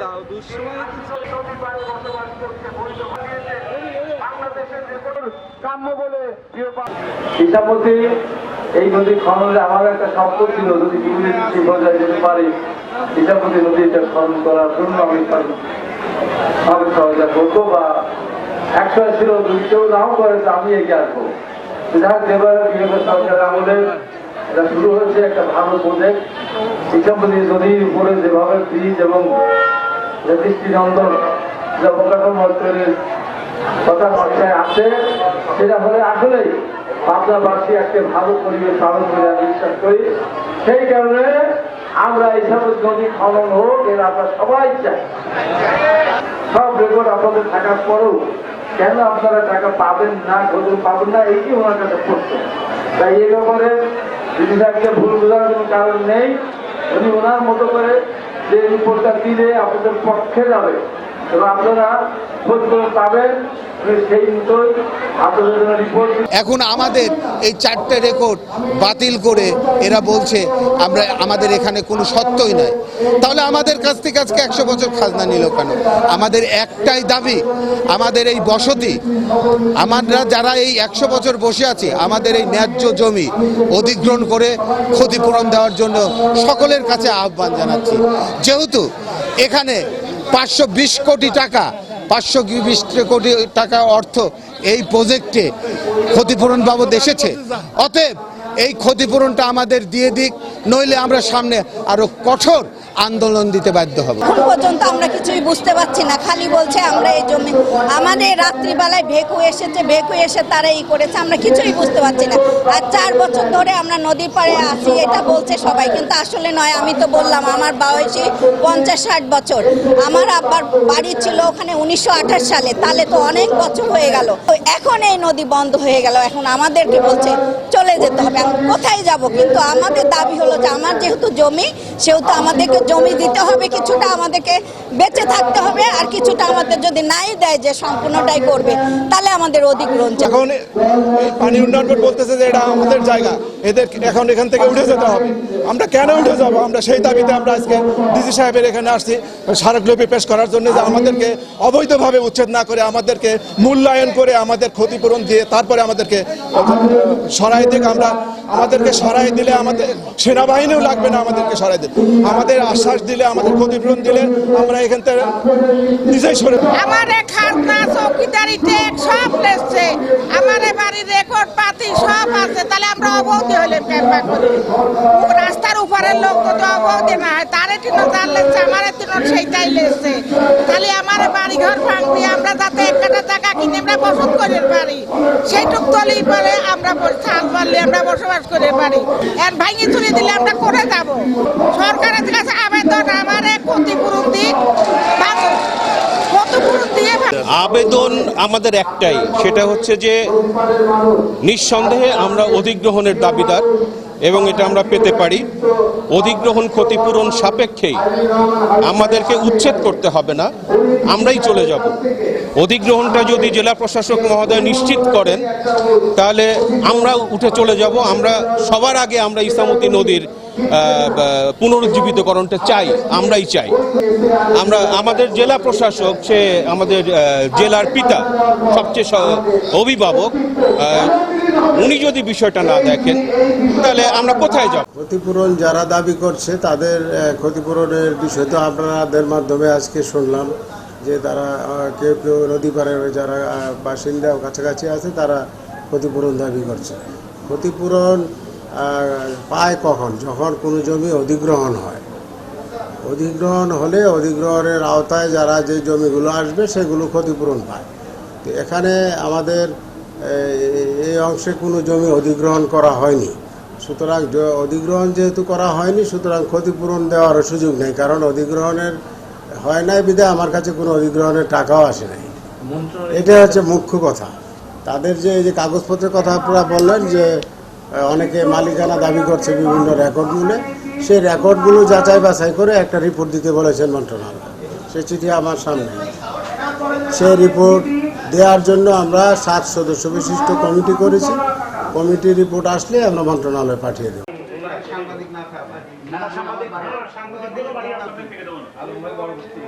দাও দুঃসময় এই নদী খননে আমার একটা স্বপ্ন ছিল, যদি পর্যায়ে যেতে পারি খনন করার জন্য আমি আমি সহযোগিতা করব বা একশো ছিল যদি কেউ নাও করে আমি এগিয়ে আসব। যাক, এবার বিগত সরকার আমলে এটা শুরু হয়েছে একটা ভালো প্রজেক্ট হিসাবপতি নদীর উপরে যেভাবে ব্রিজ এবং দৃষ্টিনন্দন কথা আছে, সেটা আসলেই একটা ভালো পরিবেশ করে বিশ্বাস করি। সেই কারণে আমরা হোক, এর সব আপনাদের থাকার পরেও কেন আপনারা টাকা পাবেন না পাবেন না এইটি ওনার কাছে প্রশ্ন। তাই এই ব্যাপারে সাহেবকে ভুল বোঝার কোনো কারণ নেই। উনি ওনার মতো করে যে রিপোর্টটা দিলে আপনাদের পক্ষে যাবে। এখন আমাদের এই চারটে রেকর্ড বাতিল করে এরা বলছে আমরা, আমাদের এখানে কোনো সত্যই নাই। তাহলে আমাদের কাছ থেকে আজকে একশো বছর খাজনা নিল কেন? আমাদের একটাই দাবি, আমাদের এই বসতি, আমরা যারা এই একশো বছর বসে আছি, আমাদের এই ন্যায্য জমি অধিগ্রহণ করে ক্ষতিপূরণ দেওয়ার জন্য সকলের কাছে আহ্বান জানাচ্ছি। যেহেতু এখানে পাঁচশো বিশ কোটি টাকা, পাঁচশো বিশ কোটি টাকা অর্থ এই প্রজেক্টে ক্ষতিপূরণ বাবদ এসেছে। অতএব এই ক্ষতিপূরণটা আমাদের দিয়ে দিক, নইলে আমরা সামনে আরও কঠোর আন্দোলন দিতে বাধ্য হব। এখন পর্যন্ত আমরা কিছুই বুঝতে পারছি না। খালি বলছে আমরা এই জমি, আমাদের রাত্রিবেলায় ভেকু এসেছে, ভেকু এসে তারা এই করেছে, আমরা কিছুই বুঝতে পারছি না। আর চার বছর ধরে আমরা নদীর পাড়ে আছি, এটা বলছে সবাই, কিন্তু আসলে নয়, আমি তো বললাম, আমার বয়সী পঞ্চাশ ষাট বছর। আমার আব্বার বাড়ি ছিল ওখানে উনিশশো আঠাশ সালে, তাহলে তো অনেক বছর হয়ে গেল। এখন এই নদী বন্ধ হয়ে গেল, এখন আমাদেরকে বলছে, চলে যেতে হবে। কোথায় যাব? কিন্তু আমাদের দাবি হলো যে আমার যেহেতু জমি সেহেতু আমাদেরকে জমি দিতে হবে, কিছুটা আমাদেরকে বেঁচে থাকতে হবে আর কিছুটা আমাদের যদি নাই দেয় যে সম্পূর্ণটাই করবে, তাহলে আমাদের চাই এখন পানি উন্নয়ন বোর্ড বলতেছে যে এটা আমাদের জায়গা, এদের এখন এখান থেকে উঠে যেতে হবে। আমরা কেন উঠে যাব? আমরা সেই দাবিতে আমরা আজকে ডিসি সাহেবের এখানে আসছি। স্মারকলিপি পেশ করার জন্য যে আমাদেরকে অবৈধভাবে উচ্ছেদ না করে, আমাদেরকে মূল্যায়ন করে, আমাদের ক্ষতিপূরণ দিয়ে তারপরে আমাদেরকে সরাই দিক। আমরা আমাদেরকে সরাই দিলে আমাদের সেনাবাহিনীও লাগবে না আমাদেরকে সরাই দিলে আমাদের আশ্বাস দিলে, আমাদের ক্ষতিপূরণ দিলে আমরা এখান থেকে নিজেই সরে সব রেকর্ড পাতি সব আছে। তাহলে আমরা করি? রাস্তার লোক অবৌদি না সেইটাই আমারে বাড়ি ঘর ভাঙবি, আমরা যাতে এক কাটা টাকা কিনে আমরা বসত করে পারি। সেইটুক তলেই পরে, আমরা পারলে আমরা বসবাস করে পারি। এখন ভাঙি তুলে দিলে আমরা করে যাব? সরকারের কাছে আবেদন আমারে ক্ষতিপূরণ দিক আবেদন আমাদের একটাই, সেটা হচ্ছে যে নিঃসন্দেহে আমরা অধিগ্রহণের দাবিদার এবং এটা আমরা পেতে পারি। অধিগ্রহণ ক্ষতিপূরণ সাপেক্ষেই আমাদেরকে উচ্ছেদ করতে হবে না, আমরাই চলে যাব। অধিগ্রহণটা যদি জেলা প্রশাসক মহোদয় নিশ্চিত করেন, তাহলে আমরা উঠে চলে যাব। আমরা সবার আগে আমরা ইসামতি নদীর পুনরুজ্জীবিতকরণটা চাই, আমরাই চাই। আমরা, আমাদের জেলা প্রশাসক, সে আমাদের জেলার পিতা, সবচেয়ে অভিভাবক উনি যদি বিষয়টা না দেখেন, তাহলে আমরা কোথায় যাব? ক্ষতিপূরণ যারা দাবি করছে, তাদের ক্ষতিপূরণের বিষয় তো আপনাদের মাধ্যমে আজকে শুনলাম যে তারা কেউ কেউ নদী পাড়ের যারা বাসিন্দা কাছাকাছি আছে, তারা ক্ষতিপূরণ দাবি করছে। ক্ষতিপূরণ পায় কখন? যখন কোনো জমি অধিগ্রহণ হয়। অধিগ্রহণ হলে অধিগ্রহণের আওতায় যারা যে জমিগুলো আসবে সেগুলো ক্ষতিপূরণ পায়। তো এখানে আমাদের এই- অংশে কোনো জমি অধিগ্রহণ করা হয়নি। সুতরাং অধিগ্রহণ যেহেতু করা হয়নি সুতরাং ক্ষতিপূরণ দেওয়ার সুযোগ নেই। কারণ অধিগ্রহণের হয় নাই বিধে আমার কাছে কোনো অধিগ্রহণের টাকাও আসে নাই। এটা হচ্ছে মুখ্য কথা। তাদের যে এই যে কাগজপত্রের কথা আপনারা বললেন যে অনেকে মালিকানা দাবি করছে বিভিন্ন রেকর্ডগুলো সেই রেকর্ডগুলো যাচাই বাছাই করে একটা রিপোর্ট দিতে বলেছেন মন্ত্রণালয় সে চিঠি আমার সামনে সেই রিপোর্ট দেওয়ার জন্য আমরা সাত সদস্য বিশিষ্ট কমিটি করেছি কমিটি রিপোর্ট আসলে আমরা মন্ত্রণালয়ে পাঠিয়ে দেব ভাই পরবর্তী